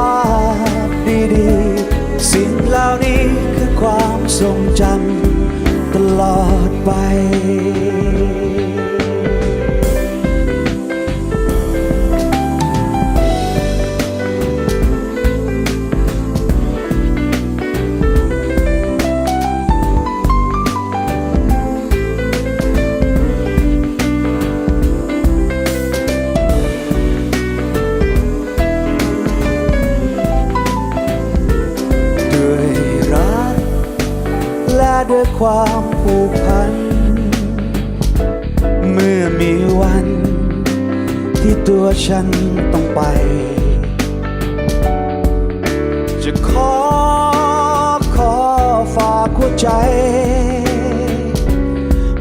าพดีๆ สิ่งเหล่านี้คือความทรงจำตลอดไป ความผูกพัน เมื่อมีวัน ที่ตัวฉันต้องไป จะขอขอฝากหัวใจ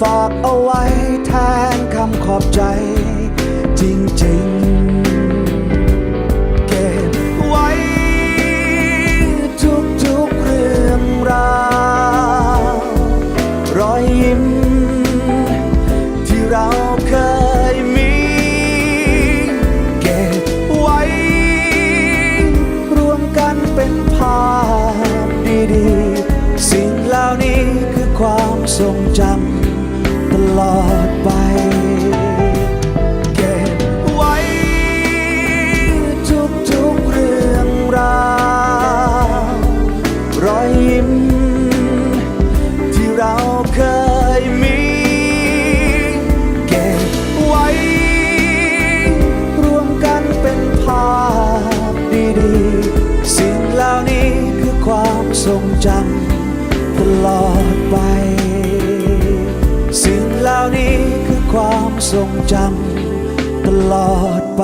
ฝากเอาไว้แทนคำขอบใจ จริงๆ ทรงจำตลอดไป เก็บไว้ทุกๆเรื่องราวรอยยิ้ม ที่เราเคยมี เก็บไว้ รวมกันเป็นภาพดีๆ สิ่งเหล่านี้คือความทรงจำ ตลอดไป สิ่งเหล่านี้คือความทรงจำตลอดไป